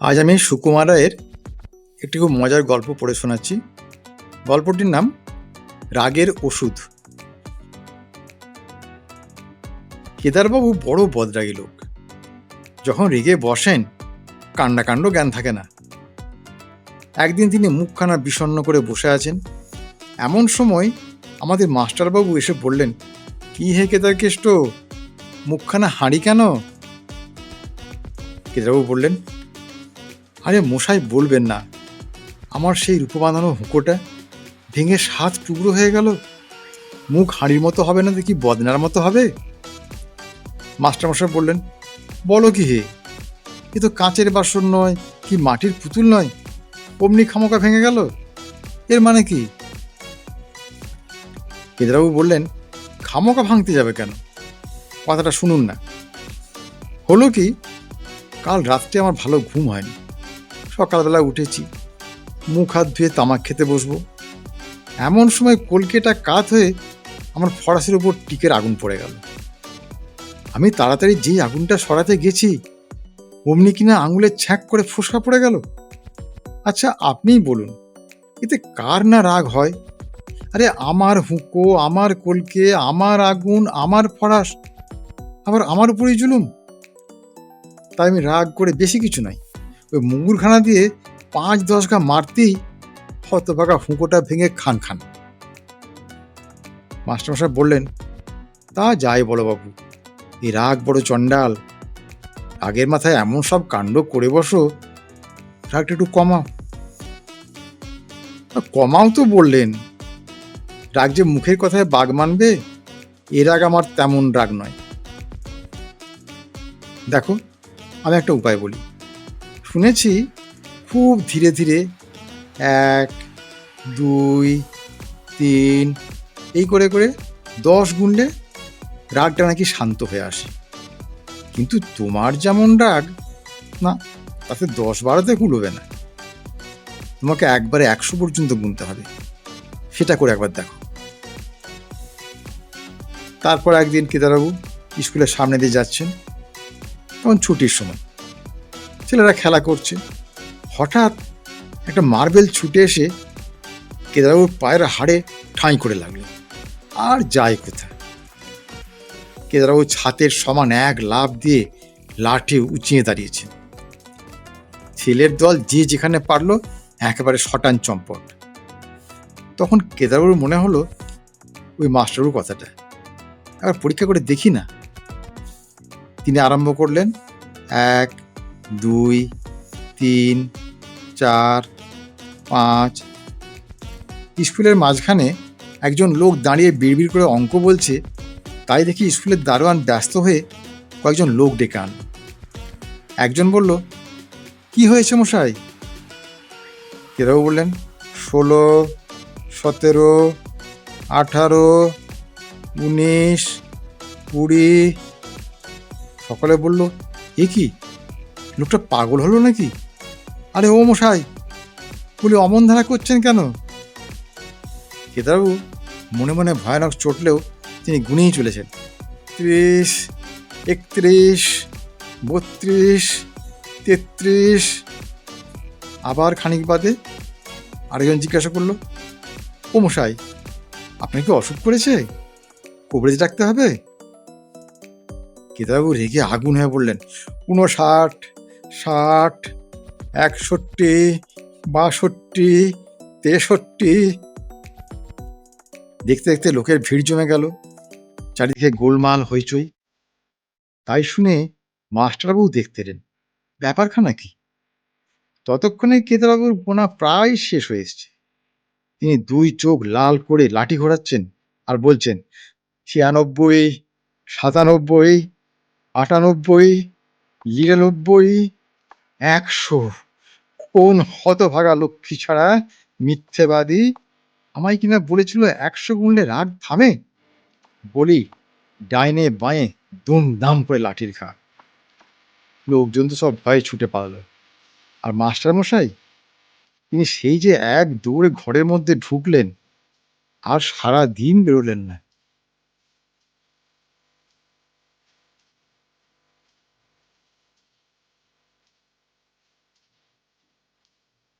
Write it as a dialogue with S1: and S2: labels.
S1: আজ আমি সুকুমার রায়ের একটি খুব মজার গল্প পড়ে শোনাচ্ছি। গল্পটির নাম রাগের ওষুধ। কেদারবাবু বড় বদরাগী লোক। যখন রেগে বসেন, কাণ্ডাকাণ্ড জ্ঞান থাকে না। একদিন তিনি মুখখানা বিষণ্ণ করে বসে আছেন। এমন সময় আমাদের মাস্টারবাবু এসে বললেন, কি হে কেদার কেষ্ট মুখখানা হাঁড়ি কেন? কেদারবাবু বললেন আরে মশাই বলবেন না। আমার সেই রূপবাঁধানো হুঁকোটা ভেঙে সাত টুকরো হয়ে গেল। মুখ হাঁড়ির মতো হবে না দেখি, বদনার মতো হবে? মাস্টারমশাই বললেন, বলো কি হে, এ তো কাঁচের বাসন নয় কি মাটির পুতুল নয়? অমনি খামোকা ভেঙে গেল? এর মানে কি? কেদারবাবু বললেন খামোকা ভাঙতে যাবে কেন? কথাটা শুনুন না। হলো কি, কাল রাত্রে আমার ভালো ঘুম হয়নি। সকালবেলা উঠেছি। মুখ হাত ধুয়ে তামাক খেতে বসবো। এমন সময় কলকেটা কাত হয়ে আমার ফরাসের উপর টিকের আগুন পড়ে গেল। আমি তাড়াতাড়ি যেই আগুনটা সরাতে গেছি, অমনি কিনা আঙুলের ছ্যাঁক করে ফোসকা পড়ে গেল? আচ্ছা আপনিই বলুন, এতে কার না রাগ হয়? আরে, আমার হুঁকো, আমার কলকে, আমার আগুন, আমার ফরাস, আবার আমার উপরেই জুলুম? তাই আমি রাগ করে বেশি কিছু নাই। ওই মুগুরখানা দিয়ে পাঁচ দশ গা মারতেই হতভাগা হুঁকোটা ভেঙে খান খান। মাস্টারমশাই বললেন, তা যাই বলো বাবু এই রাগ বড় চণ্ডাল। আগের মাথায় এমন সব কাণ্ড করে বসো, রাগটা একটু কমাও। কমাও তো, বললেন। রাগ যে মুখের কথায় বাগ মানবে, এ রাগ আমার তেমন রাগ নয়। দেখো, আমি একটা উপায় বলি। শুনেছি খুব ধীরে ধীরে এক, দুই, তিন, এই করে করে দশ গুনলে রাগটা নাকি শান্ত হয়ে আসে। কিন্তু তোমার যেমন রাগ, না, তাতে দশ বারোতে কুলোবে না। তোমাকে একবারে একশো পর্যন্ত গুনতে হবে। সেটা করে একবার দেখো। তারপর একদিন কেদারবাবু স্কুলের সামনে দিয়ে যাচ্ছেন। তখন ছুটির সময়। ছেলেরা খেলা করছে। হঠাৎ একটা মার্বেল ছুটে এসে কেদারবাবুর পায়ের হাড়ে ঠাঁই করে লাগল। আর যায় কোথায়? কেদারবাবু ছাতের সমান এক লাভ দিয়ে লাঠি উঁচিয়ে দাঁড়িয়েছেন। ছেলের দল যে যেখানে পারল একেবারে শটান চম্পট। তখন কেদারবাবুর মনে হলো ওই মাস্টারবাবুর কথাটা। একবার পরীক্ষা করে দেখি না। তিনি আরম্ভ করলেন, এক দুই, তিন, চার, পাঁচ। স্কুলের মাঝখানে একজন লোক দাঁড়িয়ে বিড়বিড় করে অঙ্ক বলছে, তাই দেখি স্কুলের দারোয়ান ব্যস্ত হয়ে কয়েকজন লোক ডেকে আনল একজন বলল, কি হয়েছে মশাই? কেরাও বললেন, ষোলো, সতেরো, আঠারো, উনিশ, কুড়ি। সকলে বলল, এ কি? লোকটা পাগল হলো নাকি? আরে ও মশাই বলি অমন ধারা করছেন কেন? কেদারবাবু মনে মনে ভয়ানক চটলেও তিনি গুনেই চলেছেন। ত্রিশ, একত্রিশ, বত্রিশ, তেত্রিশ, আবার খানিক বাদে আরেকজন জিজ্ঞাসা করল, ও মশাই আপনার কি অসুখ করেছে? কবরেজ ডাকতে হবে? কেদারবাবু রেগে আগুন হয়ে বললেন উনষাট ষাট, একষট্টি, বাষট্টি, তেষট্টি। দেখতে দেখতে লোকের ভিড় জমে গেল, চারিদিকে গোলমাল হইচই। তাই শুনে মাস্টারবাবু দেখতে এলেন। ব্যাপারখানা কি? ততক্ষণে কেদারবাবুর বোনা প্রায় শেষ হয়ে এসছে। তিনি দুই চোখ লাল করে লাঠি ঘোরাচ্ছেন আর বলছেন, ছিয়ানব্বই, সাতানব্বই, আটানব্বই, নিরানব্বই একশো কোন হতভাগা লক্ষ্মী ছাড়া মিথ্যেবাদী আমায় কিনা বলেছিল একশো গুনলে রাগ থামে? বলি, ডাইনে বাঁয়ে দুম দাম করে লাঠির খা লোকজন তো সব ভয়ে ছুটে পালালো। আর মাস্টার মশাই তিনি সেই যে এক দৌড়ে ঘরের মধ্যে ঢুকলেন, আর সারা দিন বেরোলেন না।